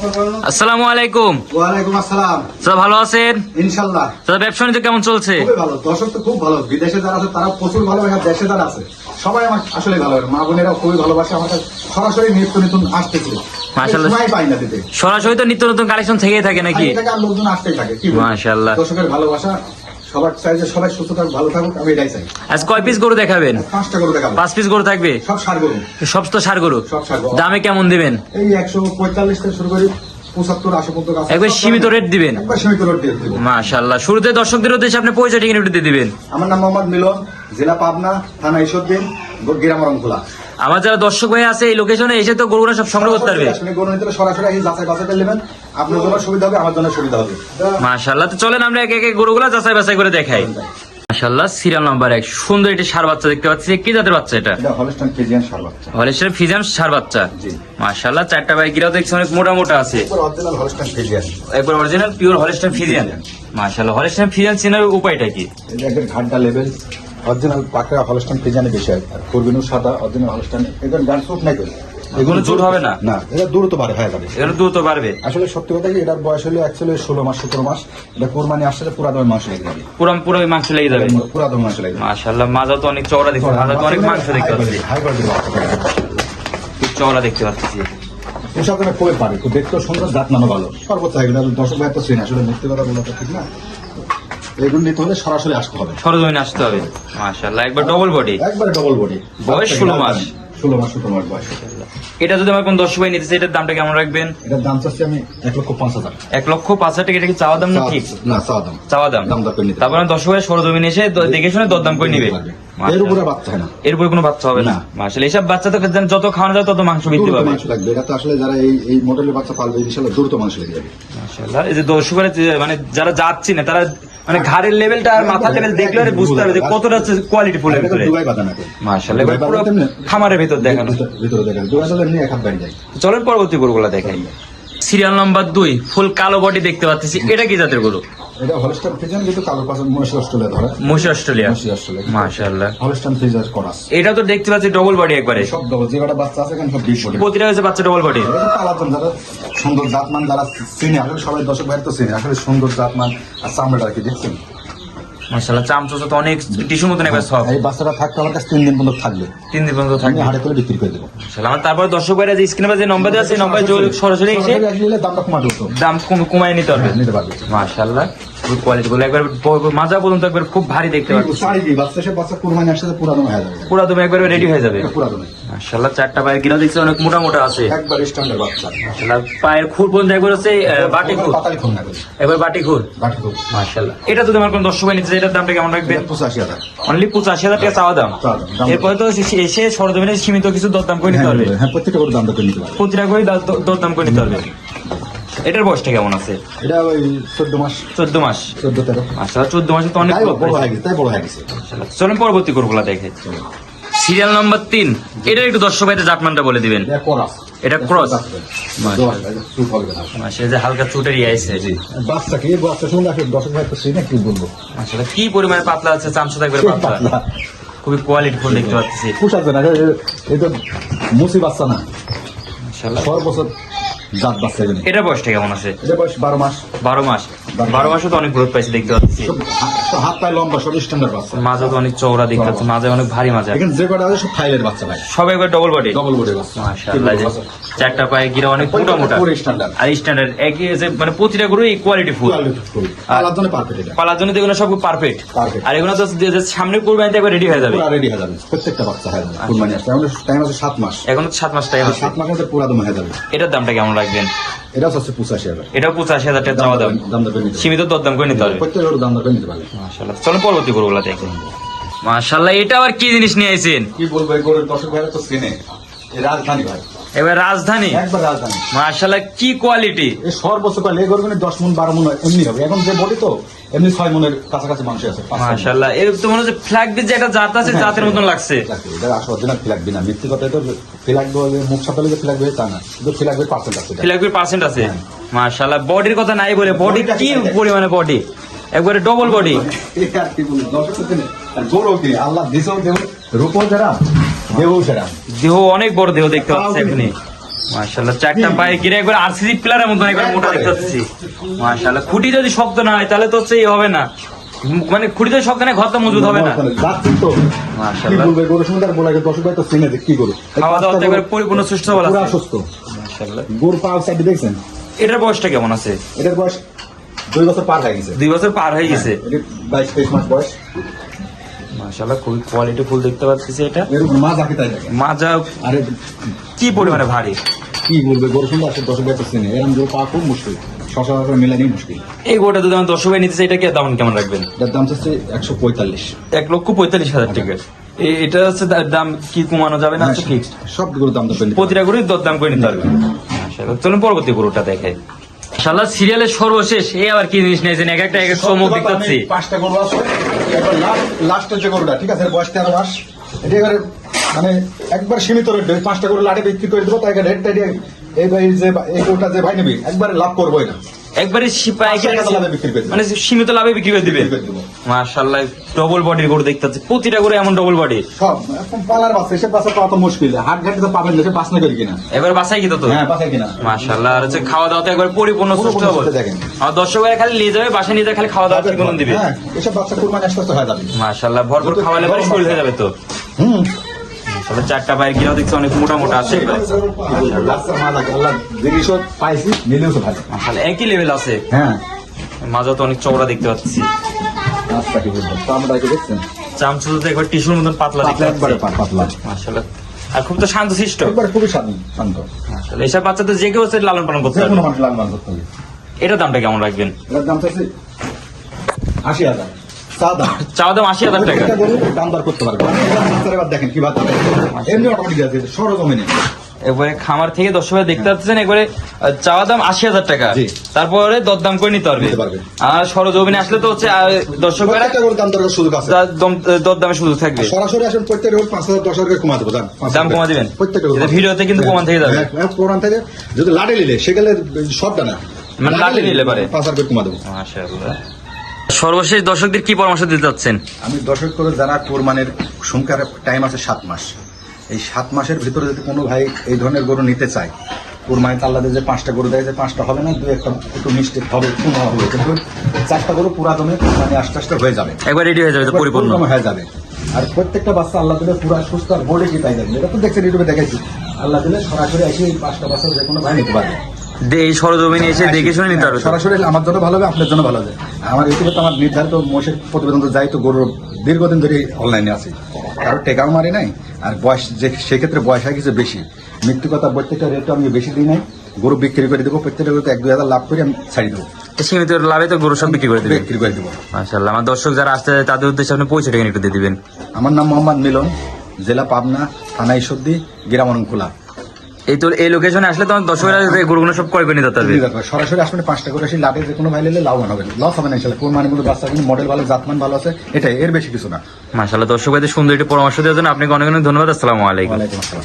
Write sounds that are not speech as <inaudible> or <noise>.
আসসালামু আলাইকুম। ওয়ালাইকুম আসসালাম। স্যার ভালো আছেন? স্যার ব্যবসা বাণিজ্য কেমন চলছে? খুবই ভালো। দর্শক তো খুব ভালো। বিদেশে যারা আছে তারা প্রচুর ভালো আর দেশে যারা আছে সবাই আমার আসলে ভালো। মা বোনেরা খুবই ভালোবাসে। আমাকে সরাসরি নিত্য নতুন মাশাআল্লাহ। সময় পাই না দিতে। সরাসরি তো নিত্য নতুন কালেকশন থেকেই থাকে নাকি? লোকজন আসতেই থাকে। কি? মাশাআল্লাহ। দর্শকের ভালোবাসা সবার চাই যে সবাই সুস্থ থাকুক ভালো থাকুক আমি এটাই চাই। আজ কয় পিস গরু দেখাবেন? পাঁচটা দেখাবো। পাঁচ পিস গরু থাকবে? সব সার গরু। সব তো সার গরু। সব সার গরু। দামে কেমন দিবেন? এই একশো পঁয়তাল্লিশ থেকে শুরু করি। একবার সীমিত রেট দিবেন। শুরুতে দর্শকদের উদ্দেশ্যে আপনি পরিচয় ঠিকানা দিয়ে দিবেন আমার নাম মোহাম্মদ মিলন জেলা পাবনা থানা ঈশ্বরদিন খোলা আমার যারা দর্শক ভাই আছে এই লোকেশনে এসে তো গরুরা সব সংগ্রহ করতে পারবে। আসলে গরু নিতে সরাসরি এই যাচাই বাছাই করে নেবেন। আপনার জন্য সুবিধা হবে আমার জন্য সুবিধা হবে। মাশাআল্লাহ তো চলেন আমরা এক এক গরুগুলা যাচাই বাছাই করে দেখাই। মাশাআল্লাহ সিরিয়াল নাম্বার এক সুন্দর একটি সার বাচ্চা দেখতে পাচ্ছি। কি জাতের বাচ্চা এটা? কেজিয়ান সার বাচ্চা। হলেশ্বর ফিজাম সার বাচ্চা। জি। মাশাআল্লাহ চারটা বাইক গিরাও দেখছি অনেক মোটা মোটা আছে। অরিজিনাল একবার অরিজিনাল পিওর হলেস্টাইন ফিজিয়ান। মাশাআল্লাহ হলেস্টাইন ফিজিয়ান চেনার উপায়টা কি? এটা ঘাটটা লেভেল অরিজিনাল পাকড়া হলস্টান বেশি হয়? আর করবিনু সাদা অরিজিনাল হলস্টান এগুলো গান সুট নাই করে এগুলো চুট হবে না? না এটা দ্রুত বাড়ে হয়ে যাবে। এগুলো দ্রুত পারবে। আসলে সত্যি কথা কি এটার বয়স হলো অ্যাকচুয়ালি ষোলো মাস সতেরো মাস। এটা কোরবানি আসলে পুরা দমে মাংস লেগে যাবে। পুরো পুরো মাংস লেগে যাবে। পুরা দমে মাংস লেগে যাবে। মাশাআল্লাহ মাজা তো অনেক চওড়া দেখতে মাজা তো অনেক মাংস দেখতে পাচ্ছি। হাই খুব চওড়া দেখতে পাচ্ছি। ধরনের খুবই পারে খুব দেখতেও সুন্দর জাত মানো ভালো। সর্বোচ্চ এগুলো দর্শক ভাই তো আসলে মিথ্যে কথা বলা তো ঠিক না। এগুলো নিতে হলে সরাসরি আসতে হবে। সরজমিনে আসতে হবে। মাশাআল্লাহ একবার ডবল বডি একবারে ডবল বডি বয়স 16 মাস। ষোলো মাস সতেরো মাস বয়স। এটা যদি আমার কোন দর্শক ভাই নিতে চাই এটার দামটা কেমন রাখবেন? এটার দাম চাচ্ছি আমি এক লক্ষ পাঁচ হাজার। এক লক্ষ পাঁচ হাজার টাকা এটা কি চাওয়া দাম না ঠিক? না চাওয়া দাম। চাওয়া দাম। দাম দর করে নিতে তারপরে ভাই সরজমিনে এসে দেখে শুনে দরদাম করে নিবে। এর উপরে বাচ্চা হয় না। এরপরে কোনো বাচ্চা হবে না। মাশাআল্লাহ এইসব বাচ্চা তো যত খাওয়ানো যায় তত মাংস বৃদ্ধি পাবে। মাংস লাগবে। এটা তো আসলে যারা এই এই মডেলের বাচ্চা পালবে ইনশাল্লাহ দ্রুত মাংস লেগে যাবে মাশাআল্লাহ এই যে দর্শকের মানে যারা যাচ্ছি না তারা মানে ঘাড়ের লেভেলটা আর মাথার লেভেল দেখলে আর বুঝতে হবে যে কতটা কোয়ালিটি ফুলের ভিতরে। মাশাআল্লাহ এবার পুরো খামারের ভিতর দেখানো। ভিতরে- ভিতরে দেখা যায়। দুবাই বাঁধা এমনি এক বাইরে যায় চলেন পরবর্তী গরুগুলা দেখাই। সিরিয়াল নাম্বার দুই ফুল কালো বডি দেখতে পাচ্ছি। এটা কি জাতের গরু? এটা হলস্টান ফ্রিজান কিন্তু কালো পাশে মহিষ অস্ট্রেলিয়া ধরে। মহিষ অস্ট্রেলিয়া? মহিষ অস্ট্রেলিয়া মাশাআল্লাহ। করাস। এটা তো দেখতে পাচ্ছি ডবল বডি একবারে। সব ডবল যে কটা বাচ্চা আছে এখানে সব বডি প্রতিটা হয়েছে বাচ্চা ডবল বডি এটা তো যারা সুন্দর জাতমান যারা চিনে আসলে সবাই দর্শক ভাই তো চিনে আসলে সুন্দর জাতমান আর চামড়াটা কি দেখছেন? মাশাআল্লাহ তো অনেক টিস্যু মতন একবার সব। এই বাচ্চাটা থাকতে আমার কাছে তিন দিন পর্যন্ত থাকবে। তিন দিন পর্যন্ত থাকবে। করে বিক্রি করে দেবো। মাশাআল্লাহ আমার তারপর দর্শক ভাইরা যে স্ক্রিনে যে নম্বর দেওয়া আছে সেই নম্বরে সরাসরি এসে দামটা কমাতে দাম কম- কমায় নিতে পারবে। নিতে পারবে। মাশাআল্লাহ। খুব কোয়ালিটি গুলো একবার মাজা পর্যন্ত একবার খুব ভারী দেখতে পাচ্ছি। বাচ্চা সে বাচ্চা কুরবানি আসলে পুরানো হয়ে যাবে। একবার রেডি হয়ে যাবে। মাশাআল্লাহ চারটা পায়ের দেখছি অনেক মোটা মোটা আছে। একবার স্ট্যান্ডার্ড বাচ্চা। মাশাআল্লাহ পায়ের খুর পর্যন্ত একবার হচ্ছে বাটি খুর। একবার। বাটি খুর। বাটি খুব মাশাআল্লাহ। এটা যদি আমার কোন দর্শক নিতে এটার দামটা কেমন পঁচাশি হাজার। অনলি পঁচাশি হাজার টাকা চাওয়া দাম। এরপরে তো এসে সরজমিনে সীমিত কিছু দরদাম করে নিতে পারবে। হ্যাঁ প্রত্যেকটা করে দাম করে নিতে পারবে। প্রতিটা করে দর- দর- দরদাম করে নিতে পারবে। এটার বয়সটা কেমন আছে? এটা ওই চোদ্দ মাস। চোদ্দ মাস। চোদ্দ তেরো। মাসাল্লাহ চোদ্দ মাসে তো অনেক বড় হয়ে গেছে তাই বড় হয়ে গেছে। চলুন পরবর্তী গরুগুলা দেখে। সিরিয়াল নাম্বার তিন। এটার একটু দর্শক ভাইদের জাতমানটা বলে দিবেন। এটা করাস। এটা না। মাসে যে হালকা চুটের ইয়ে আছে বাচ্চা কি? বাচ্চা শুনলে আসলে দর্শক ভাই তো চিনে কি বলব। মাসাল্লাহ কি পরিমাণে পাতলা আছে চামচা থাকবে পাতলা। খুবই কোয়ালিটি ফুল দেখতে পাচ্ছি। পোষাচ্ছে না এ- এই তো মুসি বাচ্চা না। মাশাআল্লাহ। জাত বাচ্চা এটা বয়সটা কেমন আছে? এটা বয়স বারো মাস। বারো মাস। বারো মাসও মাসে তো অনেক গ্রোথ পাইছে দেখতে পাচ্ছি। হাত- হাত পায়ে লম্বা সব স্ট্যান্ডার্ড বাচ্চা। মাঝে তো অনেক চওড়া দেখতে পাচ্ছি মাঝে অনেক ভারী এখানে যে কটা আছে সব ফাইলের বাচ্চা ভাই। সব একবার ডবল বডি ডবল বডি মাশাআল্লাহ চারটা পায়ে গিরা অনেক মোটা মোটা। পুরো স্ট্যান্ডার্ড আর স্ট্যান্ডার্ড একই যে মানে প্রতিটা গরু কোয়ালিটি ফুল আলাদা জন্য পারফেক্ট এটা। পালার জন্য এগুলো সব পারফেক্ট আর এগুলো তো সামনে কোরবানিতে একবার রেডি হয়ে যাবে। পুরো রেডি হয়ে যাবে। প্রত্যেকটা বাচ্চা হয়ে কুরবানি টাইম আছে সাত মাস। এখন তো সাত মাস টাইম আছে। সাত মাসের মধ্যে পুরা দম হয়ে যাবে। এটার দামটা কেমন রাখবেন? এটাও হচ্ছে পঁচাশি হাজার। এটাও পঁচাশি হাজার টাকা চাওয়া দাম দাম। দর দাম সীমিত দরদাম করে নিতে পারবে প্রত্যেক দাম দর করে নিতে পারবে। মাশাআল্লাহ। চলো পরবর্তী গরুগুলা দেখুন মাশাআল্লাহ এটা আবার কি জিনিস নিয়ে আইছেন? কি বলব এই গরুর দর্শক ভাইরা তো চেনে। এই রাজধানী ভাই। এবার রাজধানী? একবার রাজধানী। মাশাআল্লাহ কি কোয়ালিটি এই সর্বোচ্চ গরু দশ মন বারো মন এমনি হবে। এখন যে বডি তো এমনি ছয় মনের কাছাকাছি মানুষ আছে। মাশাআল্লাহ এর তো মনে হচ্ছে ফ্ল্যাগ বীজ যে একটা জাত আছে হ্যাঁ, জাতের মতন লাগছে। এটা আসলে অরিজিনাল ফ্ল্যাগ বিনা মিথ্যে কথা তো ফ্ল্যাগ মুখ যে ফ্ল্যাগ হয়ে তা না। ফ্ল্যাগ পার্সেন্ট আছে। ফ্ল্যাগ পার্সেন্ট আছে? হ্যাঁ। মাশাআল্লাহ বডির কথা নাই বলে বডি কি? পরিমাণে বডি একবারে ডবল বডি <laughs> আর কি দর্শক আল্লাহ রূপও যারা সেরা। দেহ অনেক বড় দেহ দেখতে পাচ্ছি তাও এখনই। মাশাআল্লাহ চারটা পায়ে গিরে একবার আরসিসি প্লেয়ারের মতন একবার মোটা দেখতে পাচ্ছি। মাশাআল্লাহ খুঁটি যদি শক্ত না হয় তাহলে তো হচ্ছে এই হবে না। মানে খুঁটি যদি শক্ত না হয়, ঘর তো মজবুত হবে না। যাচ্ছেন তো কি বলবে? সুন্দর বলা গেছে দর্শক ভাই তো চিনে দেখ কি গরু। খাওয়া দাওয়া একবার পরিপূর্ণ সুস্থ বলা পুরা সুস্থ। মাশাআল্লাহ। গরু পাল সাইড দেখছেন? এটার বয়সটা কেমন আছে? এটার বয়স দুই বছর পার হয়ে গেছে। দুই বছর পার হয়ে গেছে। বাইশ তেইশ মাস বয়স। মাশাআল্লাহ খুবই কোয়ালিটি ফুল দেখতে পাচ্ছি এটা। এর তাই মাজা আরে কি পরিমাণে ভারী? কি বলবে গরু সুন্দর আছে ভাই তো চিনে এরকম গরু পাওয়া খুব মুশকিল। সচরাচর মেলানি মুশকিল। এই গোটা যদি দর্শক ভাই নিতে চাই এটা কি দাম কেমন রাখবেন? এটার দাম হচ্ছে একশো পঁয়তাল্লিশ। এক লক্ষ পঁয়তাল্লিশ হাজার টাকা। এটা হচ্ছে দাম কি কমানো যাবে না? ফিক্সড সব গরুর দাম প্রতিটা করে দর দাম করে নিতে পারবে। চলুন পরবর্তী গরুটা দেখে শালা সিরিয়ালের সর্বশেষ এই আবার কি জিনিস নিয়েছেন এক একটা এক একটা মুখ দেখতে পাঁচটা গরু আছে এবার লাস্ট হচ্ছে গরুটা ঠিক আছে? বয়স তেরো মাস। এটা এবারে মানে একবার সীমিত রেট পাঁচটা গরু লাটে বিক্রি করে দেবো তাই রেটটা দিয়ে এই ভাই যে এই গরুটা যে ভাই নেবি একবারে লাভ করব এটা একবারে। মানে সীমিত লাভে বিক্রি করে দিবে? মাশাআল্লাহ ডবল বডির গরু দেখতে পাচ্ছি প্রতিটা গরু এমন ডবল বডি সব এখন পালার বাচ্চা এসব বাচ্চা পাওয়া তো মুশকিল। হাট ঘাটে তো পাবেন না সে বাস না করি কিনা। এবার বাসাই কি তো? হ্যাঁ বাসায় কিনা। মাশাআল্লাহ আর হচ্ছে খাওয়া দাওয়া তো একবার পরিপূর্ণ সুস্থ হবে। আর দর্শক খালি নিয়ে যাবে বাসায় নিয়ে খালি খাওয়া দাওয়া ঠিকমতন দিবে। হ্যাঁ এসব বাচ্চা কুরবানি আস্তে হয়ে যাবে। মাশাআল্লাহ ভরপুর খাওয়ালে পরে শরীর হয়ে যাবে তো। হুম। মাশাআল্লাহ চারটা পায়ের গিরাও দেখছি অনেক মোটা মোটা আছে একই লেভেল আছে। হ্যাঁ। মাজা তো অনেক চওড়া দেখতে পাচ্ছি। তো একবার টিস্যুর মতন পাতলা দেখতে পাতলা মাশাআল্লাহ। আর খুব তো শান্ত শিষ্ট খুবই শান্ত শান্ত। এসব বাচ্চা তো যে কেউ লালন পালন করতে পারবে হবে। এটার দামটা কেমন রাখবেন? এটার দাম আশি হাজার। চা দাম? চাওয়া দাম আশি হাজার টাকা। দাম দর করতে পারবে। এবার দেখেন কি বাচ্চা এমনি অটোমেটিক আছে সরজমিনে। এবারে খামার থেকে দশ টাকা দেখতে পাচ্ছেন একবারে চাওয়া দাম আশি হাজার টাকা। তারপরে দরদাম করে নিতে পারবে। আর সরজমিনে আসলে তো হচ্ছে দর্শকরা সুযোগ দরদামে সুযোগ থাকবে। সরাসরি আসেন প্রত্যেকটা গরু পাঁচ হাজার দশ হাজার কমা দেবো দাম দাম কমা দিবেন? এটা ভিডিওতে কিন্তু প্রমাণ থেকে যাবে। হ্যাঁ, হ্যাঁ, প্রমাণ থেকে। যদি লাটে নিলে সেগুলো সবটা না। মানে লাটে নিলে পারে। পাঁচ হাজার করে কমা দেবো মাশাআল্লাহ। সর্বশেষ দর্শকদের কি পরামর্শ দিতে চাচ্ছেন? আমি দর্শক করে যারা কোরবানের সংখ্যার টাইম আছে সাত মাস। এই সাত মাসের ভিতরে যদি কোনো ভাই এই ধরনের গরু নিতে চায় কোরবানিতে আল্লাদের যে পাঁচটা গরু দেয় যে পাঁচটা হবে না দু একটা একটু মিষ্টি হবে কোনো হবে কিন্তু চারটা গরু পুরা দমে কোরবানি আস্তে আস্তে হয়ে যাবে। একবার রেডি হয়ে যাবে পরিপূর্ণ। হয়ে যাবে। আর প্রত্যেকটা বাচ্চা আল্লাহ দিলে পুরা সুস্থ আর বডি কি তাই যাবে? এটা তো দেখছেন ইউটিউবে দেখাইছি। আল্লাহ দিলে সরাসরি এসে এই পাঁচটা বাচ্চা যে কোনো ভাই নিতে পারবে। এই সরজমিনে এসে দেখে শুনে নিতে পারবে সরাসরি আমার জন্য ভালো হবে আপনার জন্য ভালো হবে। আমার ইউটিউবে আমার নির্ধারিত মোষের প্রতিবেদন তো যাই তো গরুর দীর্ঘদিন ধরে অনলাইনে আছে। কারও টেকাও মারি নাই আর বয়স যে সেক্ষেত্রে বয়স হয় কিছু বেশি। মৃত্যু কথা প্রত্যেকটা রেটটা আমি বেশি দিই নাই। গরু বিক্রি করে দেবো প্রত্যেকটা গরুতে এক দুই হাজার লাভ করে আমি ছাড়ি দেবো। সীমিত লাভে তো গরু সব বিক্রি করে দিবেন। বিক্রি করে দেবো। মাশাআল্লাহ আমার দর্শক যারা আসতে চায় তাদের উদ্দেশ্যে আপনি পৌঁছে টাকা একটু দিয়ে দিবেন। আমার নাম মোহাম্মদ মিলন জেলা পাবনা থানা ঈশ্বরদী গ্রাম খোলা এই তো এই লোকেশনে আসলে তোমার দর্শকরা এই গরুগুলো সব ক্রয় করে নিতে পারবে। সরাসরি আসলে পাঁচটা করে আসি লাভে যে কোনো ভাই নিলে লাভবান হবে লস হবে না ইনশাল্লাহ কোন মানে কোনো বাচ্চা কিন্তু মডেল ভালো জাতমান ভালো আছে এটাই। এর বেশি কিছু না। মাশাআল্লাহ দর্শক ভাইদের সুন্দর একটি পরামর্শ দেওয়ার জন্য আপনাকে অনেক অনেক ধন্যবাদ। আসসালামু আলাইকুম। আসসালাম।